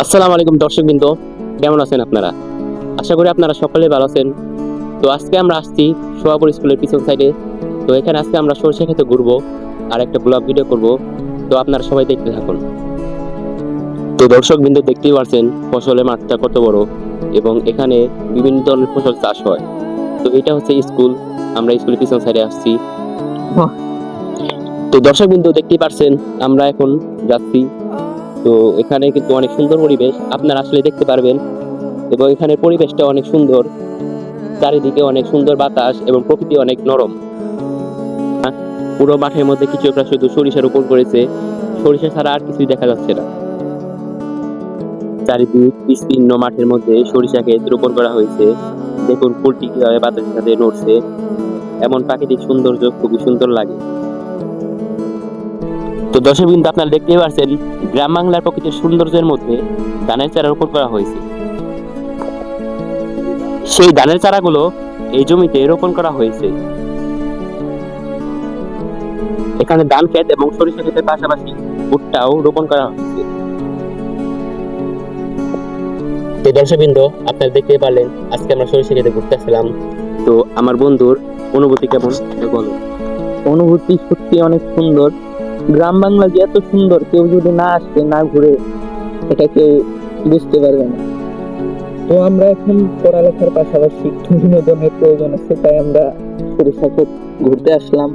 আসসালামু আলাইকুম দর্শকবৃন্দ কেমন আছেন আপনারা? আশা করি আপনারা সকলে ভালো আছেন। তো আজকে আমরা আসছি সোয়াপুর স্কুলের পিছন সাইডে। তো এখানে আজকে আমরা সরষে খেতে ঘুরবো আর একটা ব্লগ ভিডিও করব। তো আপনারা সবাই দেখতে থাকুন। তো দর্শকবৃন্দ দেখতেই পারছেন ফসলের মাঠটা কত বড় এবং এখানে বিভিন্ন ধরনের ফসল চাষ হয়। তো এটা হচ্ছে স্কুল আমরা স্কুলের পিছন সাইডে আসছি। তো দর্শক দর্শকবৃন্দ দেখতেই পারছেন আমরা এখন যাচ্ছি তো এখানে কিন্তু অনেক সুন্দর পরিবেশ। আপনারা আসলে দেখতে পারবেন। এবং এখানের পরিবেশটা অনেক সুন্দর। চারিদিকে অনেক সুন্দর বাতাস এবং প্রকৃতি অনেক নরম। পুরো মাঠের মধ্যে কিছু একটা শুধু সরিষা রোপণ করেছে। সরিষা ছাড়া আর কিছুই দেখা যাচ্ছে না। চারিদিক বিস্তীর্ণ মাঠের মধ্যে সরিষা ক্ষেত রোপণ করা হয়েছে। দেখুন ফুলটি কীভাবে বাতাসের সাথে নড়ছে। এমন প্রাকৃতিক সৌন্দর্য খুবই সুন্দর লাগে। তো দর্শক বিন্দু আপনারা দেখতেই পারছেন গ্রাম বাংলার প্রকৃতির সৌন্দর্যের মধ্যে ধানের চারা রোপণ করা হয়েছে। সেই ধানের চারাগুলো এই জমিতে রোপণ করা হয়েছে। এখানে ধান ক্ষেত এবং সরিষা ক্ষেতের পাশাপাশি ভুট্টাও রোপণ করা হয়েছে। তো দর্শকবৃন্দ, আপনারা দেখতে পারলেন, আজকে আমরা সরিষা ক্ষেতে ঘুরতে আসলাম। তো আমার বন্ধুর অনুভূতি কেমন? বলো অনুভূতি সত্যি অনেক সুন্দর। গ্রাম বাংলা যে এত সুন্দর, কেউ যদি না আসে, না ঘুরে, এটা কেউ বুঝতে পারবে না। তো আমরা এখন পড়ালেখার পাশাপাশি বিনোদনের প্রয়োজন আছে, তাই আমরা সরিষা ক্ষেত ঘুরতে আসলাম।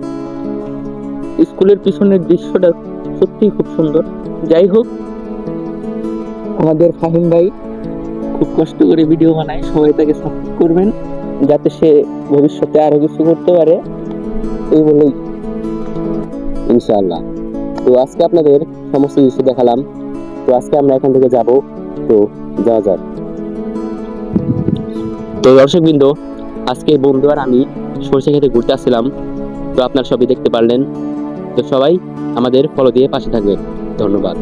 স্কুলের পিছনের দৃশ্যটা সত্যি খুব সুন্দর। যাই হোক, আমাদের ফাহিম ভাই খুব কষ্ট করে ভিডিও বানায়, সবাই তাকে সাপোর্ট করবেন, যাতে সে ভবিষ্যতে আরও কিছু করতে পারে, এই বলেই। ইনশাআল্লাহ। তো আজকে আপনাদের সমস্ত কিছু দেখালাম। তো আজকে আমরা এখান থেকে যাব। তো যাওয়া যাক। তো দর্শকবৃন্দ আজকে বন্ধু আর আমি সরষে খেতে ঘুরতে আসছিলাম। তো আপনার সবই দেখতে পারলেন। তো সবাই আমাদের ফলো দিয়ে পাশে থাকবেন। ধন্যবাদ।